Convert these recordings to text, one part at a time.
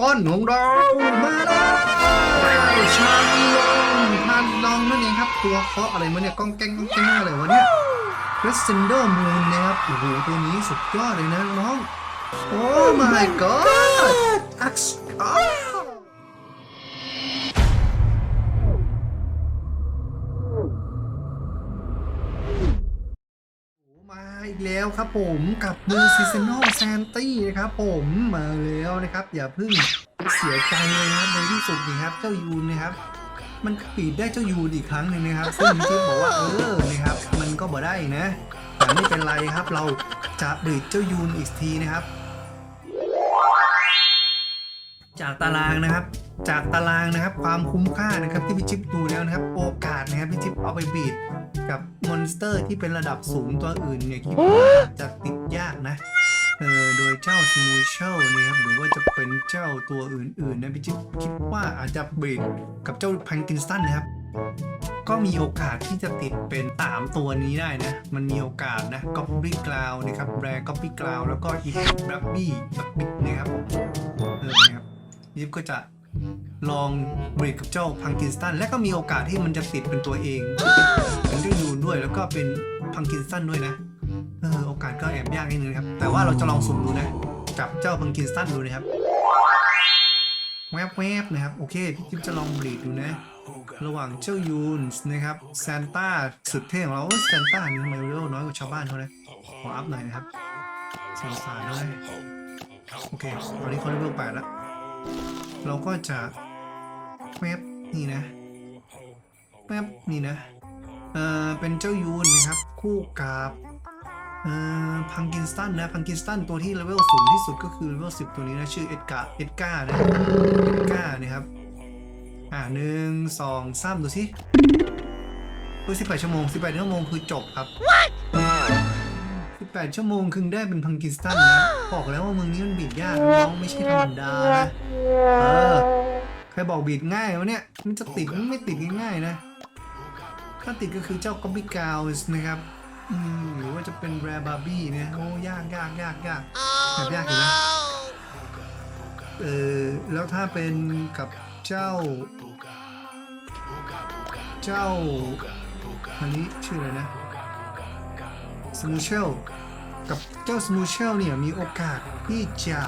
ก้อนของเรามาแล้วชาลีลองชาลีลองนั่นเองครับ ตัวเคาะอะไรมาเนี่ยก้องแกงก้องแกงอะไรวะเนี่ยเรสเซนเดอร์มูนนะครับโอ้โหตัวนี้สุดยอดเลยนะน้อง โอ้ my god ครับผมกับมือซีซันอลแซนตี้นะครับผมมาแล้วนะครับ อย่าเพิ่งเสียใจเลยนะครับในที่สุดนี่ครับเจ้ายูนนะครับ มันปีดได้เจ้ายูนอีกครั้งหนึ่งนะครับซึ่งที่บอกว่าเออนะครับ มันก็บ่ได้นะแต่ไม่เป็นไรครับ เราจะบีดเจ้ายูนอีกทีนะครับ จากตารางนะครับ จากตารางนะครับ ความคุ้มค่านะครับที่พี่จิ๊บดูแล้วนะครับ โอกาสนะครับพี่จิ๊บเอาไปบีดกับมอนสเตอร์ที่เป็นระดับสูงตัวอื่นเนี่ยคิดว่าจะติดยากนะ เออโดยเจ้าสมูเชลนี่ครับหรือว่าจะเป็นเจ้าตัวอื่นๆนะพี่จิ๊บคิดว่าอาจจะเบรกกับเจ้าพังกินสตันนะครับก็มีโอกาสที่จะติดเป็น 3 ตัวนี้ได้นะ มันมีโอกาสนะก็ปปี้กราวนะครับแรก็ปปี้กราวแล้วก็อีกรับบี้บักบิ๊กนะครับผมเออนะครับ พี่จิ๊บก็จะลองเบรกกับเจ้าพังกินสตันและก็มีโอกาสที่มันจะติดเป็นตัวเองเป็นเจ้ายูนด้วยแล้วก็เป็นพังกินสตันด้วยนะเออโอกาสก็แอบยากนิดนึงครับ แต่ว่าเราจะลองสุ่มดูนะจับเจ้าพังกินสตันดูนะครับแวบๆนะครับ โอเคพี่จิ๊บจะลองบลีดดูนะ ระหว่างเจ้ายูนส์นะครับซานต้าสุดเท่ของเราซานต้านี่ทำไมเร็วน้อยกว่าชาวบ้านเขาเลยขออัพหน่อยนะครับสงสารเลยโอเคตอนนี้เขาเลเวลแปดแล้ว เราก็จะแมปนี่นะแมปนี่นะเออเป็นเจ้ายูนนะครับ คู่กับเออพังกินสตันนะพังกินสตันตัวที่เลเวลสูงที่สุดก็คือเลเวลสิบตัวนี้นะชื่อเอ็ดกาเอ็ดกานะเอ็ดกานะครับอ่าหนึ่งสองสามดูสิดูสิบแปดชั่วโมงสิบแปดชั่วโมงคือจบครับ What? 8 ชั่วโมงครึ่งได้เป็นพังกิสตันนะบอกแล้วว่าเมืองนี้มันบีดยากน้องไม่ใช่ธรรมดานะเออใครบอกบีดง่ายวะเนี่ยมันจะติดมันไม่ติดง่ายๆนะ ถ้าติดก็คือเจ้าก็บิกาวส์นะครับอืมหรือว่าจะเป็นแรบาร์บี้นะโอ้ยากยากยากยากแบบยากเอยู่นะเออแล้วถ้าเป็นกับเจ้า เจ้าอันนี้ชื่ออะไรนะสมูเชล กับเจ้าสมูเชลเนี่ยมีโอกาสที่จะ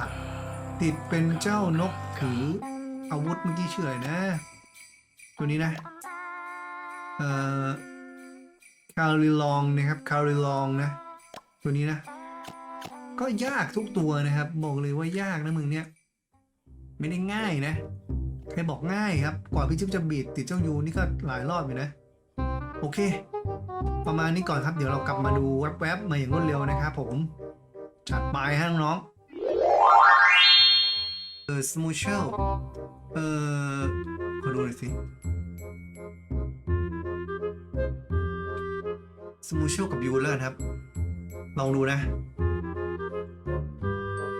ติดเป็นเจ้านกถืออาวุธเมื่อกี้ชื่ออะไรนะ ตัวนี้นะเอ่อคาริลองนะครับคาริลองนะ ตัวนี้นะ ก็ยากทุกตัวนะครับ บอกเลยว่ายากนะมึงเนี่ย ไม่ได้ง่ายนะใครบอกง่ายครับ กว่าพี่จิ๊บจะบีดติดเจ้ายูนี่ก็หลายรอบอยู่นะ โอเค ประมาณนี้ก่อนครับ เดี๋ยวเรากลับมาดูแวบๆมาอย่างรวดเร็วนะครับผม จัดไปฮะน้องๆเออสมูเชลเออขอดูหน่อยสิสมูเชลกับยูเลอร์ครับ ลองดูนะ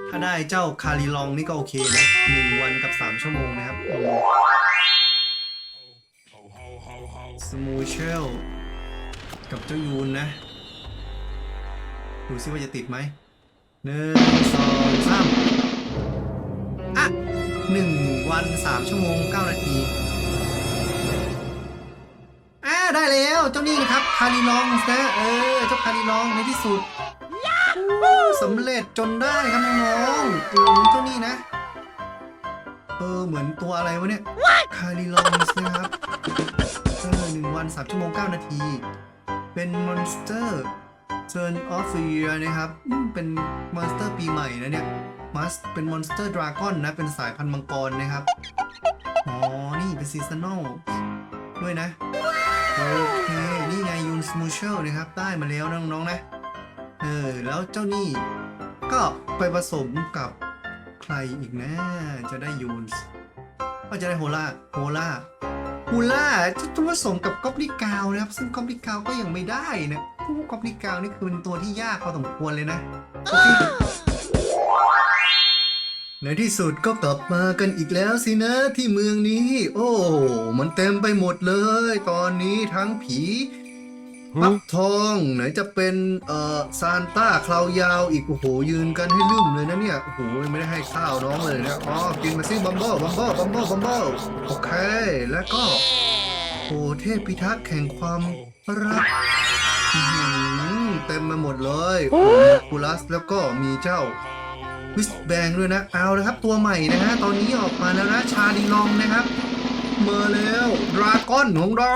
ถ้าได้เจ้าคาริลองนี่ก็โอเคนะหนึ่งวันกับสามชั่วโมงนะครับสมูเชล กับเจ้ายูนนะ ดูซิว่าจะติดไหมหนึ่งสองสามอะหนึ่งวันสามชั่วโมงเก้านาทีอ่าได้แล้วเจ้านี่นะครับ คาริลองนะเออ เจ้าคาริลองในที่สุดสำเร็จจนได้ครับน้องๆอืมเจ้านี่นะ เออ เหมือนตัวอะไรวะเนี่ย คาริลอนส์นะครับเออหนึ่งวันสามชั่วโมงเก้านาที เป็นมอนสเตอร์เซิร์นออฟเยียนะครับเป็นมอนสเตอร์ปีใหม่นะเนี่ยมัสเป็นมอนสเตอร์ดราก้อนนะ เป็นสายพันธุ์มังกรนะครับ อ๋อ นี่เป็นซีซันอลด้วยนะ โอเค นี่ไงยูนสมูเชลนะครับ ได้มาแล้วน้องๆนะ เออ แล้วเจ้านี่ ก็ไปผสมกับใครอีกนะ จะได้ยูนก็จะได้โฮล่า โฮล่า ฮูล่าจะต้องผสมกับก๊อบลิกาวนะครับ ซึ่งก๊อบลิกาวก็ยังไม่ได้นะผู้ก๊อบลิกาวนี่คือเป็นตัวที่ยากพอสมควรเลยนะ ในที่สุดก็กลับมากันอีกแล้วสินะที่เมืองนี้ โอ้ มันเต็มไปหมดเลย ตอนนี้ทั้งผี ฟักทองไหนจะเป็นเอ่อซานต้าคลาวยาวอีกโอ้โหยืนกันให้ลืมเลยนะเนี่ยโอ้โหยังไม่ได้ให้ข้าวน้องเลยนะอ๋อกินมาสิบัมเบิลบัมเบิลบัมเบิลบัมเบิลโอเค แล้วก็โอ้เทพพิทักษ์แห่งความรักเต็มมาหมดเลยโอ้คูลัสแล้วก็มีเจ้าวิสแบงด้วยนะเอาละครับตัวใหม่นะฮะตอนนี้ออกมาแล้วนะชาดีลองนะครับ มาแล้วดราก้อนของเรา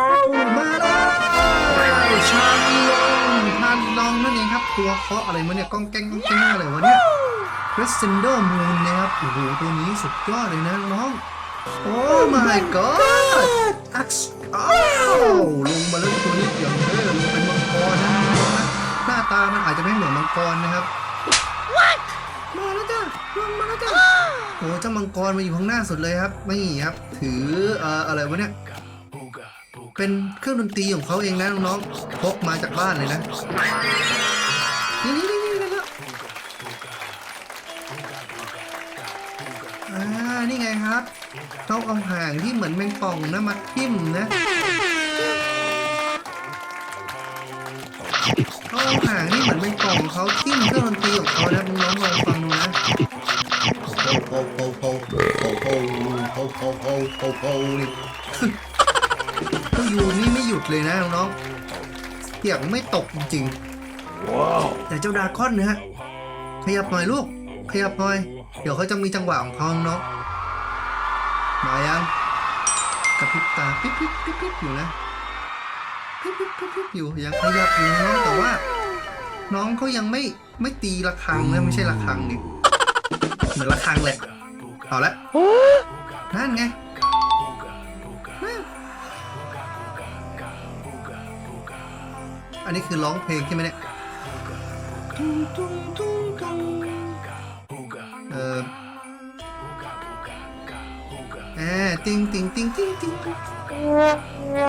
มาแล้วชาดีลองชาดีลองนั่นเองครับตัวเคาะอะไรมาเนี่ยก้องแก้งก้องแก้งอะไรวะเนี่ยเรสเซนเดอร์มูนนะครับโอ้โหตัวนี้สุดยอดเลยนะน้องโอ้ my god อักซ์อ้าวลงมาแล้วตัวนี้อย่างเท่เลยเป็นมังกรนะน้องนะหน้าตามันอาจจะไม่เหมือนมังกรนะครับมาแล้วจ้ะลงมาแล้วจ้ะโอ้เจ้ามังกรมาอยู่ข้างหน้าสุดเลยครับนี่ครับ ถือเอ่ออะไรวะเนี่ยเป็นเครื่องดนตรีของเขาเองนะน้องๆพกมาจากบ้านเลยนะนี่นี่นี่นี่แล้วอ่านี่ไงครับเขาเอาห่างที่เหมือนแมงป่องนะมาทิ่มนะเขาเอาห่างที่เหมือนแมงป่องเขาทิ่มเครื่องดนตรีของเขานะน้องๆลองฟัง นี่อยู่นี่ไม่หยุดเลยนะน้องเสียงไม่ตกจริงๆแต่เจ้าดาคอนนะฮะขยับหน่อยลูก ขยับหน่อย เดี๋ยวเขาจะมีจังหวะของเขาเนาะมายังกระพริบตาปิ๊บปิ๊บปิ๊บปิ๊บอยู่นะปิ๊บปิ๊บปิ๊บปิ๊บอยู่ยังขยับอยู่น้องแต่ว่า น้องเขายังไม่ไม่ตีระฆังเลยไม่ใช่ระฆังนี่ เหมือนระฆังแหละเอาละนั่นไงนั่นอันนี้คือร้องเพลงใช่ไหมเนี่ยเออแอบติงติงติงติงติง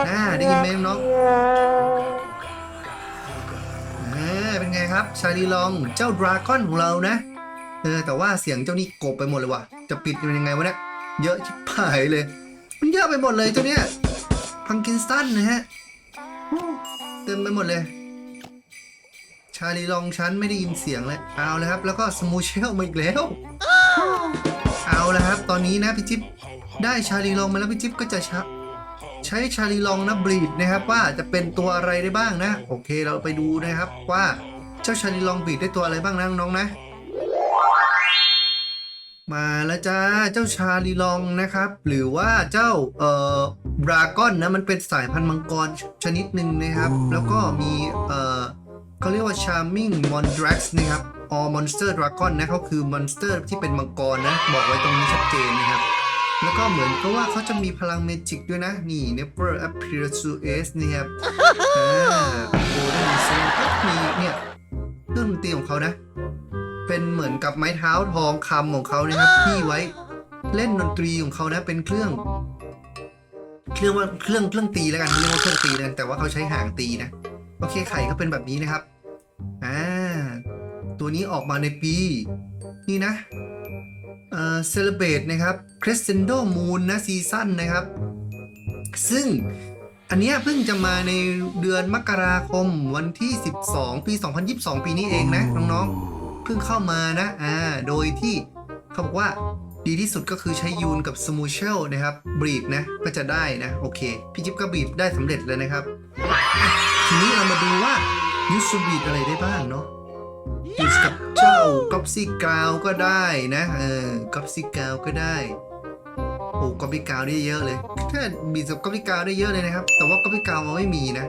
อ่าได้ยินไหมน้องอ่าเป็นไงครับ ชาลีลอง เจ้าดราก้อนของเรานะ เออแต่ว่าเสียงเจ้านี่กบไปหมดเลยว่ะ จะปิดเป็นยังไงวะเนี่ย เยอะชิบหายเลย มันเยอะไปหมดเลยเจ้าเนี่ย พังกินสตันนะฮะเต็มไปหมดเลย ชาลีลองฉันไม่ได้ยินเสียงเลย เอาเลยครับ แล้วก็สมูเชลมาอีกแล้ว เอาละครับ ตอนนี้นะพี่จิ๊บได้ชาลีลองมาแล้วพี่จิ๊บก็จะชะใช้ชาลีลองนะบีดนะครับว่าจะเป็นตัวอะไรได้บ้างนะ โอเคเราไปดูนะครับว่าเจ้าชาลีลองบีดได้ตัวอะไรบ้างนะน้องนะ มาแล้วจ้าเจ้าชาลีลองนะครับ หรือว่าเจ้าเอ่อดราก้อนนะมันเป็นสายพันธุ์มังกรชนิดหนึ่งนะครับ แล้วก็มีเอ่อเขาเรียกว่า Charming Mondrax นะครับ All Monster Dragon นะเขาคือมอนสเตอร์ที่เป็นมังกรนะ บอกไว้ตรงนี้ชัดเจนนะครับ แล้วก็เหมือนกับว่าเขาจะมีพลังเมจิกด้วยนะ นี่ Never Appear to Ace นะครับอ่าโอ้ได้มีเซนก็มีเนี่ยเครื่องดนตรีของเขานะ เป็นเหมือนกับไม้เท้าทองคำของเขานะครับ ที่ไว้เล่นดนตรีของเขานะเป็นเครื่อง เครื่องว่าเครื่องเครื่องตีแล้วกันเรียกว่าเครื่องตีนะแต่ว่าเขาใช้หางตีนะโอเคไข่ก็เป็นแบบนี้นะครับอ่าตัวนี้ออกมาในปี นี่นะเอ่อเซเลเบตนะครับ Crescendo Moon นะซีซั่นนะครับ ซึ่งอันนี้เพิ่งจะมาในเดือนมกราคมวันที่ 12 ปี 2022 ปีนี้เองนะน้องๆ เพิ่งเข้ามานะอ่าโดยที่เขาบอกว่าดีที่สุดก็คือใช้ยูนกับสมูเชลนะครับบีดนะก็จะได้นะโอเค พี่จิ๊บก็บีดได้สำเร็จเลยนะครับ ทีนี้เรามาดูว่ายูสบีดอะไรได้บ้างเนาะยูสกับเจ้าก๊อปซี่กาวก็ได้นะเออก๊อปซี่กาวก็ได้โอ้ก๊อปปี้กาวได้เยอะเลยถ้าบีดกับก๊อปปี้กาวได้เยอะเลยนะครับ แต่ว่าก๊อปปี้กาวมันไม่มีนะ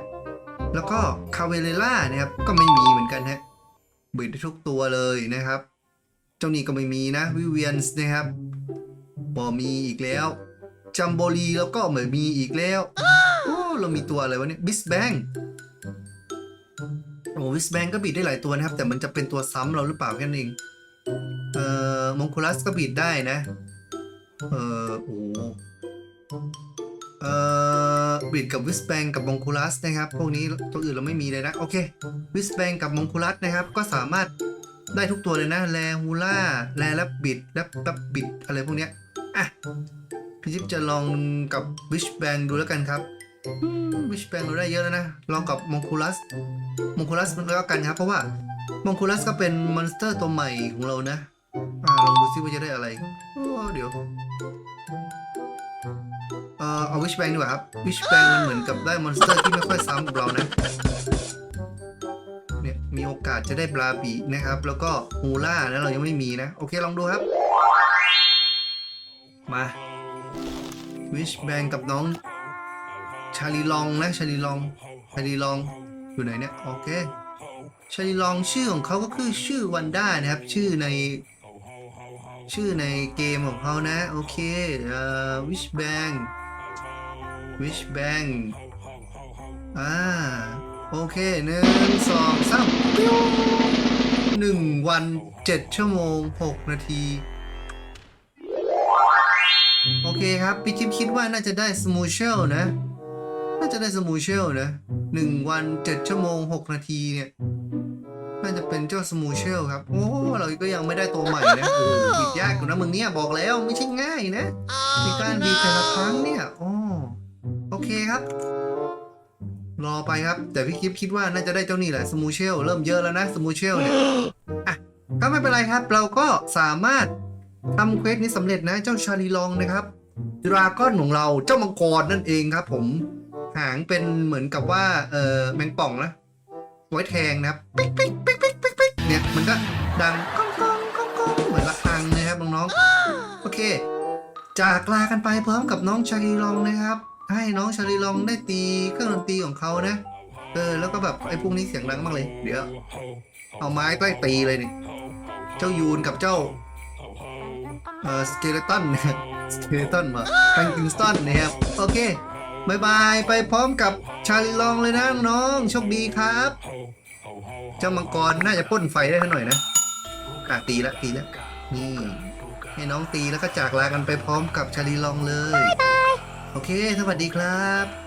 แล้วก็คาเวเลล่านะครับก็ไม่มีเหมือนกันฮะ บิดได้ทุกตัวเลยนะครับ เจ้านี่ก็ไม่มีนะวิเวียนส์นะครับบอมีอีกแล้วจัมโบลีแล้วก็เหมือนมีอีกแล้วโอ้เรามีตัวอะไรวะเนี่ยบิสแบงโอ้บิสแบงก็บิดได้หลายตัวนะครับ แต่มันจะเป็นตัวซ้ำเราหรือเปล่าแค่นั้นเองเอ่อมงคูลัสก็บิดได้นะ เอ่อโอ้ เอ่อบิดกับวิสแบงกับมงคูลัสนะครับ พวกนี้ตัวอื่นเราไม่มีเลยนะ โอเค วิสแบงกับมงคูลัสนะครับ ก็สามารถได้ทุกตัวเลยนะ แลฮูล่า แลแลบบิดแลบตับบิดอะไรพวกเนี้ย อะ พี่จิ๊บจะลองกับวิชแบงดูแล้วกันครับวิชแบงเราได้เยอะแล้วนะ ลองกับมองคูลัสมองคูลัสมันแล้วกันครับ เพราะว่ามองคูลัสก็เป็นมอนสเตอร์ตัวใหม่ของเรานะ อ่าลองดูซิว่าจะได้อะไร โอ้เดี๋ยว อ่อเอาวิชแบงดีกว่าครับวิชแบงมันเหมือนกับได้มอนสเตอร์ที่ไม่ค่อยซ้ำกับเรานะเนี่ยมีโอกาสจะได้บราบีนะครับ แล้วก็ฮูล่านะเรายังไม่มีนะ โอเคลองดูครับ มาวิชแบงกับน้องชาลีลองนะชาลีลองชาลีลองอยู่ไหนเนี่ยโอเคชาลีลองชื่อของเขาก็คือชื่อวันด้านะครับ ชื่อในชื่อในเกมของเขานะ โอเคเอ่อวิชแบง ชแบงอ่า โอเคหนึ่งสองสามปิ้วหนึ่งวันเจ็ดชั่วโมงหกนาที โอเคครับ พี่จิ๊บคิดว่าน่าจะได้สมูเชลนะ น่าจะได้สมูเชลนะหนึ่งวันเจ็ดชั่วโมงหกนาทีเนี่ยน่าจะเป็นเจ้าสมูเชลครับ โอ้เราก็ยังไม่ได้ตัวใหม่นะโอ้บีบยากอยู่นะมึงเนี่ยบอกแล้วไม่ใช่ง่ายนะในการบีบแต่ละครั้งเนี่ย โอ้ โอเคครับ รอไปครับ แต่พี่คิดคิดว่าน่าจะได้เจ้านี่แหละสมูเชลเริ่มเยอะแล้วนะสมูเชลเนี่ยอะก็ไม่เป็นไรครับ เราก็สามารถทำเควสนี้สำเร็จนะเจ้าชาลีลองนะครับดราก้อนของเราเจ้ามังกรนั่นเองครับ ผมหางเป็นเหมือนกับว่าเออแมงป่องนะไว้แทงนะครับปิ๊กปิ๊กปิ๊กปิ๊กปิ๊กปิ๊กเนี่ยมันก็ดังก้องก้องก้องก้องเหมือนระฆังนะครับน้องๆโอเค จากลากันไปพร้อมกับน้องชาลีลองนะครับ ให้น้องชาลีลองได้ตีเครื่องดนตรีของเขานะ เออ แล้วก็แบบไอ้พวกนี้เสียงดังมากเลย เดี๋ยว เอาไม้ใกล้ตีเลยนี่ เจ้ายูนกับเจ้า เอ่อสเกเลตันนะสเกเลตันมาแพงกิงสตันนะครับ โอเคบายบายไปพร้อมกับชาลีลองเลยนะน้องโชคดีครับ เจ้ามังกรน่าจะพ่นไฟได้หน่อยนะอะตีละตีละนี่ให้น้องตีแล้วก็จากลากันไปพร้อมกับชาลีลองเลย โอเค สวัสดีครับ